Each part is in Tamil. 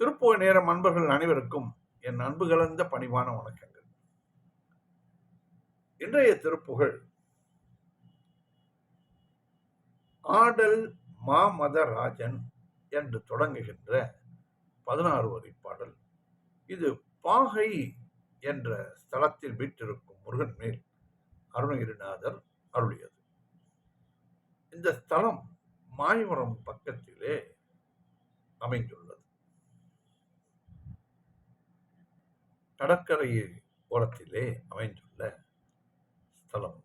திருப்புவ நேரம் அன்பர்கள் அனைவருக்கும் என் அன்பு கலந்த பணிவான வணக்கங்கள். இன்றைய திருப்புகழ் ஆடல் மாமதராஜன் என்று தொடங்குகின்ற பதினாறு வரி பாடல். இது பாகை என்ற ஸ்தலத்தில் வீற்றிருக்கும் முருகன் மேல் அருணகிரிநாதர் அருளியது. இந்த ஸ்தலம் மாயவரம் பக்கத்திலே அமைந்துள்ளது. கடற்கரை ஓரத்திலே அமைந்துள்ள ஸ்தலம்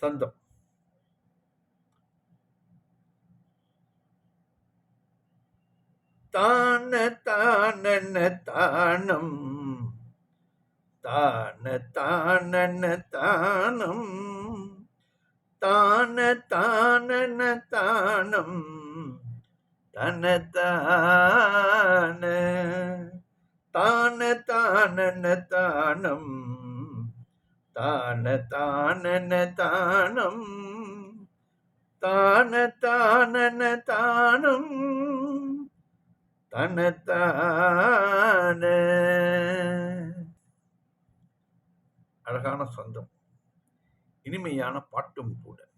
சந்தம். தான தானன தானம். தான தானன தானம். தான தானன தானம். தன தான. தான தானன தானம் தான தானன தானம் தான தானன தானம் தனத்தான அழகான சொந்தம் இனிமையான பாட்டும் கூட.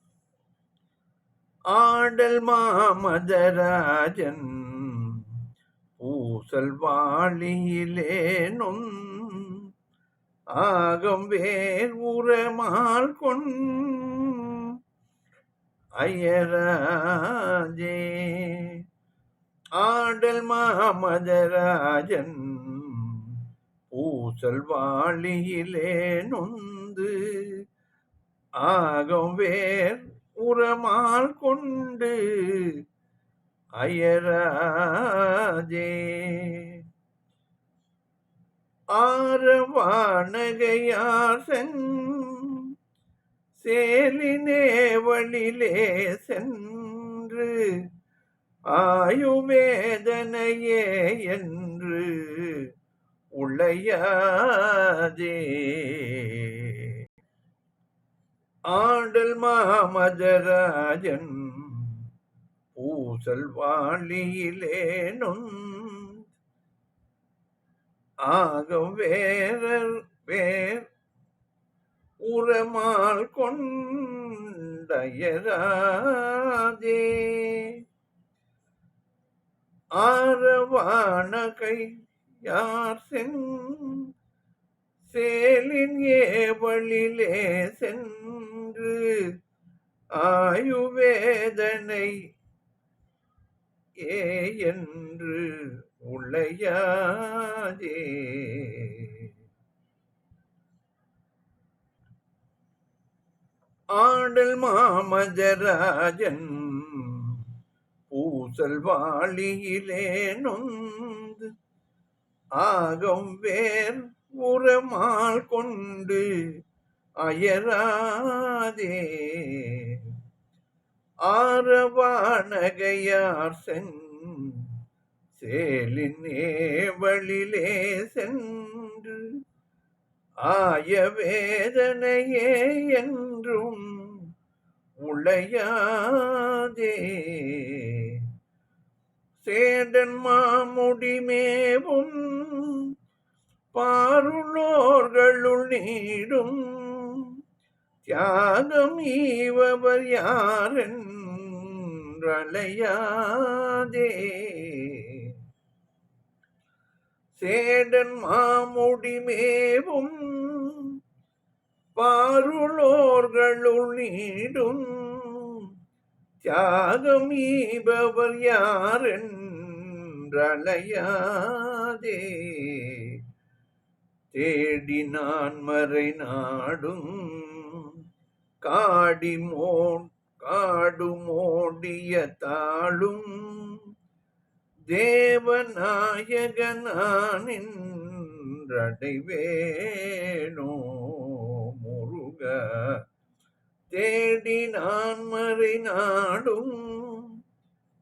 ஆடல் மாமதராஜன் பூசல் வாளியிலேனும் ஆகம் வேர் உரமால் கொண் அயராஜே ஆடல் மாமதராஜன் பூசல் வாழியிலே நொந்து ஆகம் வேர் உரமால் கொண்டு அயராஜே. ஆரவானகையாசன் சென் சேலினேவளிலே சென்று ஆயுவேதனையே என்று உளையாதே. ஆடல் மாமதராஜன் பூசல் வாழியிலேனும் ஆகம் வேறர் வேர் உரமால் கொண்டயராதே. ஆரவான கை யார் சென் சேலின் ஏவழிலே சென்று ஆயுவேதனை ஏ என்று உளையாதே ஆடல் மாமஜராஜன் பூசல் வாளியிலே நொந்து ஆகம் வேர் உரமால் கொண்டு அயராதே. ஆரவானகையார் சென் சேலின் ஏவழிலே சென்று ஆய வேதனையே என்றும் உளையாதே சேடன் மாமுடிமேவும் பாருளோர்களுள் நீடும் தியாகம் ஈவவர் யாரென்றலையாதே. சேடன் மாமுடிமேவும் பாருளோர்களுள் நீடும். தியாகம் ஈபவர் யாரென்றலையாதே. தேடி நான் மறை நாடும் காடிமோ காடுமோடிய காடு மோடிய தாளும் தேவநாயகனானின்றடைவேனோ முருக. தேடி நான் மறை நாடும்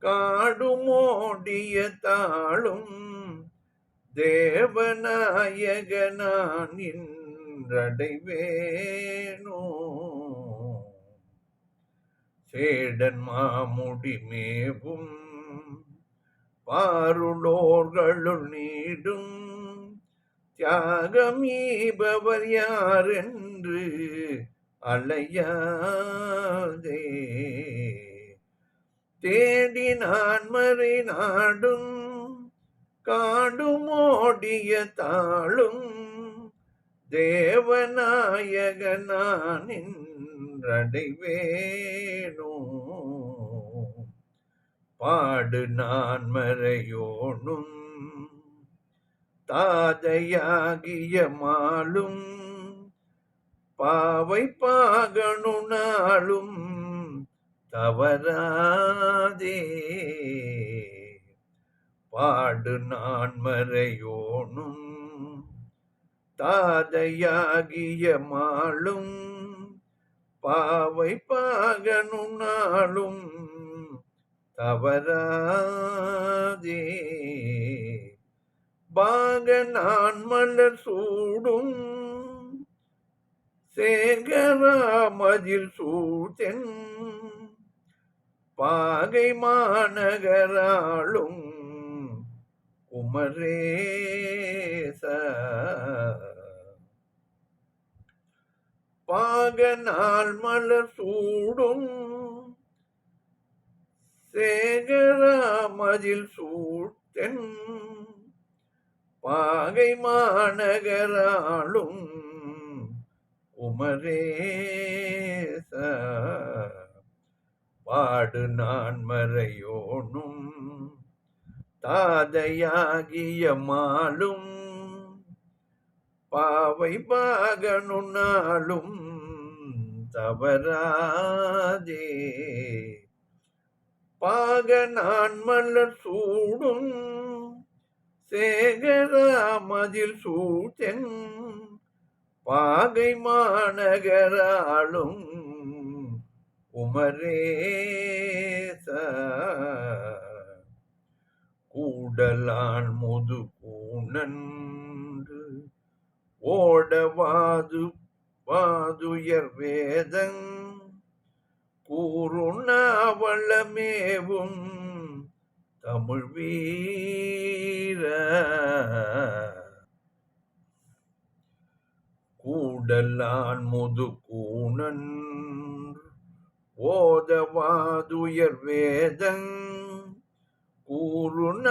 காடுமோடிய தாளும். தேவநாயகனான் இன்றடைவேனோ சேடன் மாமுடி மேவும். பாருளோர்களுள் நீடும். தியாகமீபவர் யார் என்று அலையாதே. தேடி நான் மறை நாடும் காடுமோடிய தாளும். தேவநாயகனானின் தேவநாயகனானின்றடைவேனோ பாடு நான் மறையோனும் தாதையாகிய மாலும் பாவை பாகனு நாளும் தவறாதே. பாடு நான் மறையோனும் தாதையாகிய மாளும் பாவை பாகனு நாளும் தவறாதே. பாக நான் மலர் சூடும் சேகராமதில் சூட்டென் பாகை மாநகராளும் குமரேசா பாக நாள் மலர் சூடும். சேகராமதில் சூட்டென். பாகை மாநகராளும் குமரேச பாடு நான் மறையோனும். தாதையாகிய மாலும். பாவை பாகனு நாளும் தவறாதே. பாக நான் மலர் சூடும் சேகராமதில் சூட்டென் பாகை மாநகராளும் உமரேச கூடலான் முது கூணன்று ஓடவாது வாதுயர் வேதங் கூறுணாவளமேவும் தமிழ் வீர. கூடலான் முது கூணன் ஓதவாதுயர் வேதங் கூறுணாவளமேவும்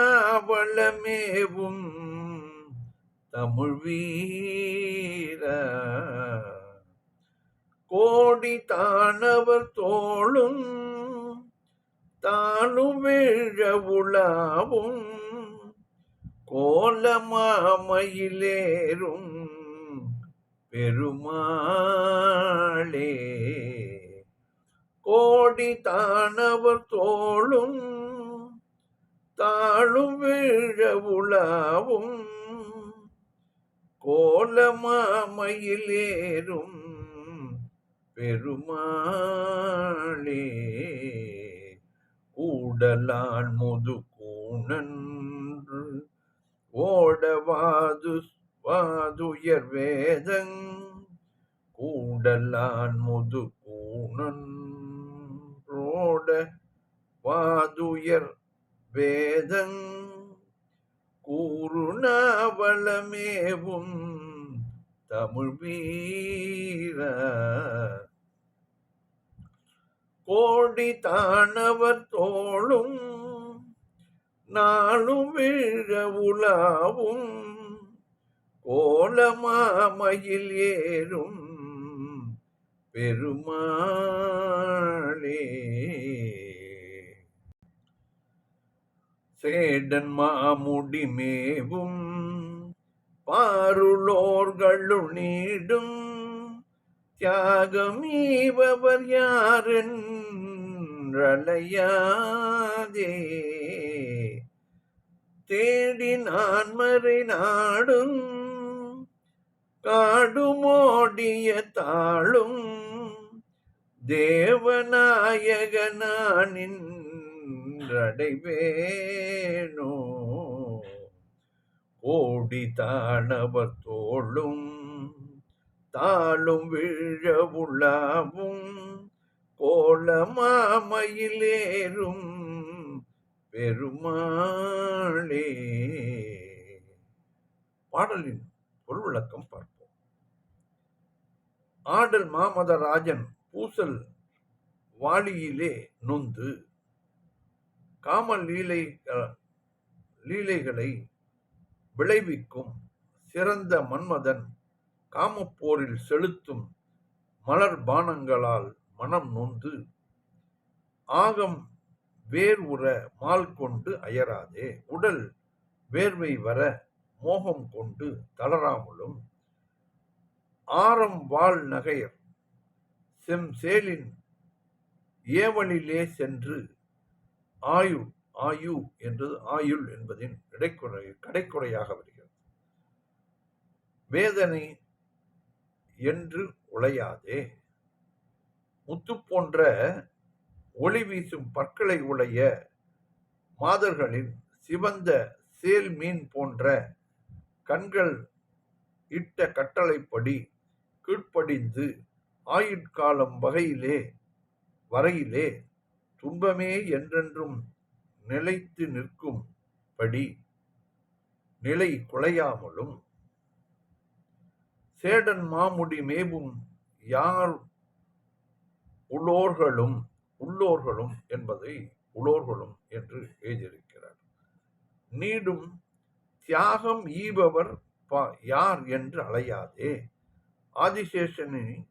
தமிழ் வீர. கோடி தானவர் தோளும் தானும் வீழ உலாவும் கோலமாமையிலேறும் பெருமாளே. கோடி தானவர் தோளும் தாழும் வீழ உலாவும் கோலமாமையிலேறும் பெருமாளே கூடலான் முது கூணன்று ஓடவாது வாதுயர் வேதங் கூடலான் முது கூணன்றோட வாதுயர் வேதங் கூறுணாவளமேவும் தமிழ் வீர கோடி தானவர் தோளும் நாளும் வீழ உலாவும் கோலமாமையில் ஏறும் பெருமாளே. சேடன் மாமுடி மேவும் பாருளோர்களுள் நீடும் தியாகமீபவர் யாரென்றலையாதே. தேடி நான் மறை நாடும் காடுமோடிய தாளும். தேவநாயகனானின் அடைவேனோ கோடி தானவர் தோளும் தாளும் விழ உலாவும் கோலமாமையிலேறும் பெருமாளே. பாடலின் பொருள் விளக்கம் பார்ப்போம். ஆடல் மாமதராஜன் பூசல் வாளியிலே நொந்து காம லீலை லீலைகளை விளைவிக்கும் சிறந்த மன்மதன் காமப்போரில் செலுத்தும் மலர் பானங்களால் மனம் நொந்து ஆகம் வேர் உற மால் கொண்டு அயராதே. உடல் வேர்வை வர மோகம் கொண்டு தளராமலும் ஆரம் வாழ் நகையர் செம் சேலின் ஏவலிலே சென்று ஆயு ஆயு என்றது ஆயுள் என்பதின் இடைக்குறை கடைக்குறையாக வருகிறது. வேதனை என்று உழையாதே. முத்து போன்ற ஒளி வீசும் பற்களை உடைய மாதர்களின் சிவந்த சேல் மீன் போன்ற கண்கள் இட்ட கட்டளைப்படி கீழ்ப்படிந்து ஆயுட்காலம் வகையிலே வரையிலே துன்பமே என்றென்றும் நிலைத்து நிற்கும் படி நிலை குலையாமலும் சேடன் மாமுடி மேவும் யார் உள்ளோர்களும் உள்ளோர்களும் என்பதை உளோர்களும் என்று எழுதியிருக்கிறார். நீடும் தியாகம் ஈபவர் யார் என்று அலையாதே. ஆதிசேஷனின்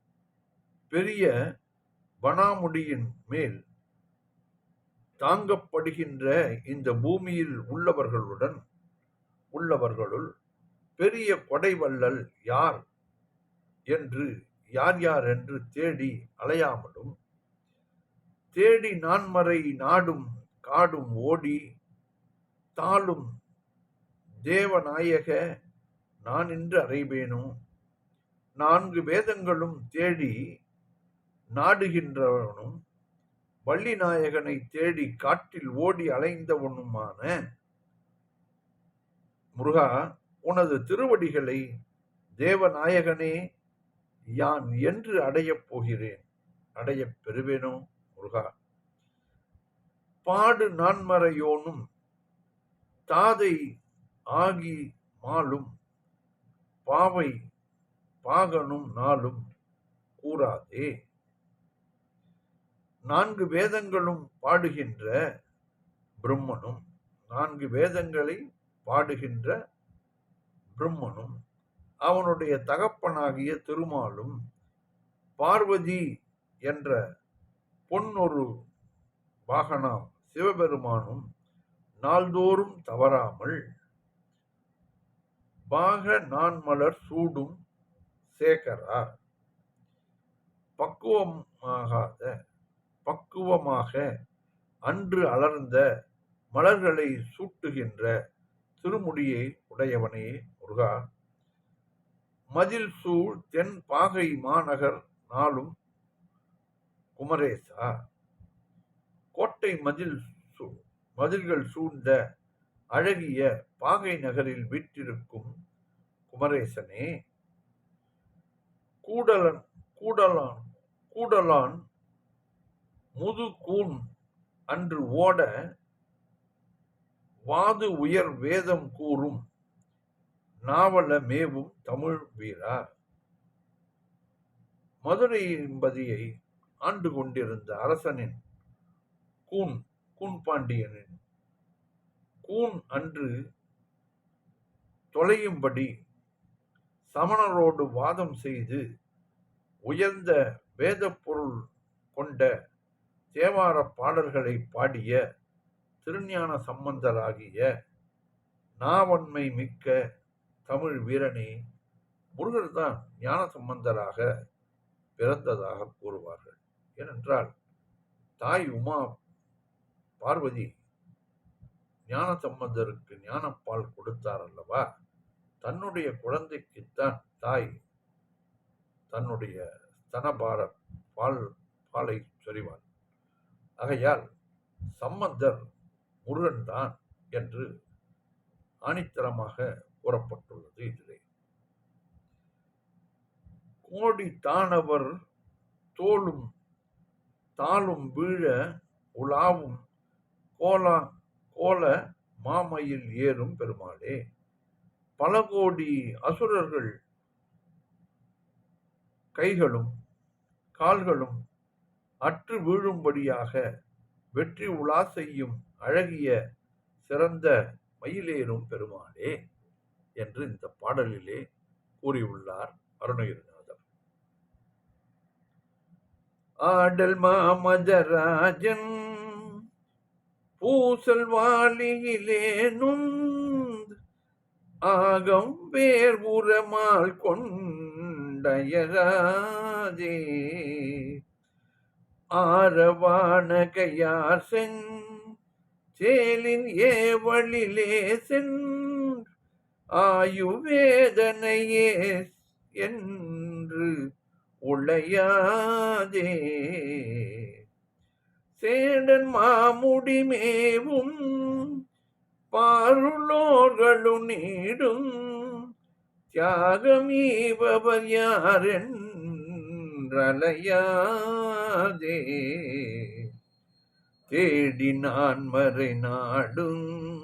பெரிய வனாமுடியின் மேல் தாங்கப்படுகின்ற இந்த பூமியில் உள்ளவர்களுடன் உள்ளவர்களுள் பெரிய கொடைவள்ளல் யார் என்று யார் யார் என்று தேடி அலையாமலும் தேடி நான்மறை நாடும் காடும் ஓடி தாளும் தேவநாயக நான் இன்று அறைவேனும் நான்கு வேதங்களும் தேடி நாடுகின்றவனும் வள்ளி நாயகனை தேடி காட்டில் ஓடி அலைந்தவனுமான முருகா உனது திருவடிகளை தேவநாயகனே யான் என்று அடையப் போகிறேன். அடையப் பெறுவேனோ முருகா? பாடு நான்மறையோனும் தாதை ஆகி மாலும் பாவை பாகனும் நாளும் கூறாதே. நான்கு வேதங்களும் பாடுகின்ற பிரம்மனும் நான்கு வேதங்களை பாடுகின்ற பிரம்மனும் அவனுடைய தகப்பனாகிய திருமாலும் பார்வதி என்ற பொன்னொரு வாகனாம் சிவபெருமானும் நாள்தோறும் தவறாமல் பாக நான்மலர் சூடும் சேகரா பக்குவமாகாத பக்குவமாக அன்று அலர்ந்த மலர்களை சூட்டுகின்ற திருமுடியை உடையவனே முருகா. மதில் சூழ் தென் பாகை மாநகர் நாளும் குமரேசா. கோட்டை மதில் மதில்கள் சூழ்ந்த அழகிய பாகை நகரில் வீற்றிருக்கும் குமரேசனே கூடலன் கூடலான் கூடலான் முதுகூன் அன்று ஓட வாது உயர் வேதம் கூறும் நாவல மேவும் தமிழ் வீரா மதுரை என்பதியை ஆண்டு கொண்டிருந்த அரசனின் கூன் கூன் பாண்டியனின் கூன் அன்று தொலையும்படி சமணரோடு வாதம் செய்து உயர்ந்த வேத பொருள் கொண்ட தேவார பாடல்களை பாடிய திருஞான சம்பந்தராகிய நாவன்மை மிக்க தமிழ் வீரனே முருகர் தான் ஞான சம்பந்தராக பிறந்ததாக கூறுவார்கள். ஏனென்றால் தாய் உமா பார்வதி ஞான சம்பந்தருக்கு ஞானப்பால் கொடுத்தார் அல்லவா? தன்னுடைய குழந்தைக்குத்தான் தாய் தன்னுடைய ஸ்தனபார பால் பாலை சொரிவார் ஆகையால் சம்பந்தர் முருகன்தான் என்று ஆணித்தரமாக கூறப்பட்டுள்ளது இதிலே. கோடி தானவர் தோளும் தாளும் வீழ உலாவும் கோலா கோல மாமையில் ஏறும் பெருமாளே. பல கோடி அசுரர்கள் கைகளும் கால்களும் அற்று வீழும்படியாக வெற்றி உலா செய்யும் அழகிய சிறந்த மயிலேறும் பெருமாளே. என்று இந்த பாடலிலே கூறியுள்ளார் அருணகிரிநாதர். ஆடல் மாமதராஜன் பூசல் வாலியிலேனும் ஆகம் வேர் உரமால் கொண்டயராஜே ஆரவான கையார் சேலின் ஏவழிலே சென் ஆயுவேதனையே என்று உளையாதே சேடன் மாமுடி மேவும் பாருளோர்களும் நீடும் தியாகமீபவர் யாரென்றலையாதே. தேடி நான் மறை நாடும்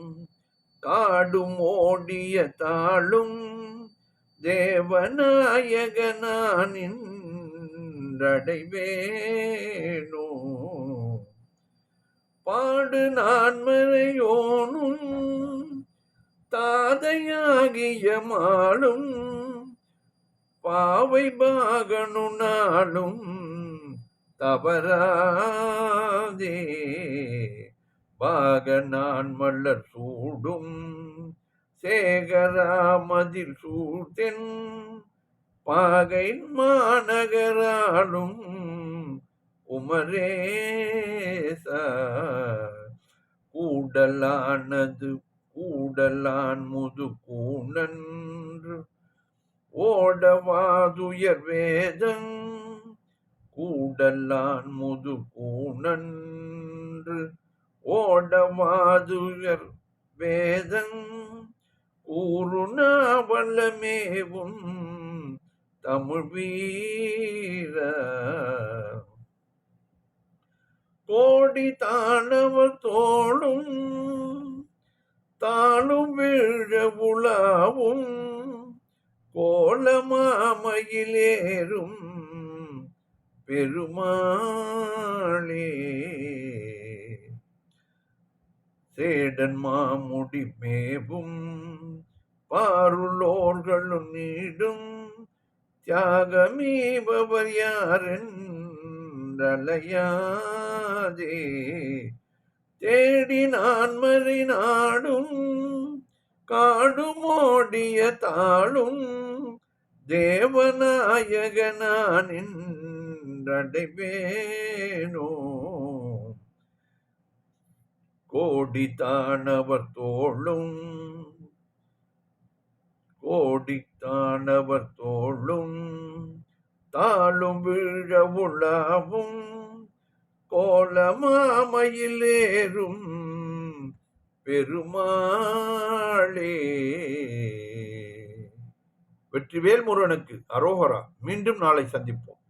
காடும் ஓடிய தாளும் தேவநாயகனானின்றடைவேனோ பாடு நான்மறையோனும் தாதையாகிய மாளும் பாவை பாகனு நாளும் தவறாதே. பாக நான் மல்லர் சூடும் சேகராமதில் சூழ்த்தென் பாகை மாநகராலும் உமரேச கூடலானது கூடலான் முது கூணன்று ஓடவாதுயர் வேதங் கூடலான் முது கூணன்று ஓடவாதுயர் வேதங் கூறுநாவலமேவும் தமிழ் வீர. கோடி தானவர் தோளும் தானும் வீழ உலாவும் கோலமாமையிலேறும் பெருமாளே. சேடன் மாமுடி மேவும் பாருளோர்களும் நீடும் தியாகமீபவர் யாரென்றலையாதே. தேடி நான் மறை நாடும் காடுமோடிய தாளும் தேவநாயகனானின்றடைவேனோ கோடி கோடித்தானவர் தோளும். கோடித்தானவர் தோளும். தாளும் வீழ உலாவும். கோலமாமையிலேறும் பெருமாளே. வெற்றிவேல் முருகனுக்கு அரோகரா மீண்டும் நாளை சந்திப்போம்.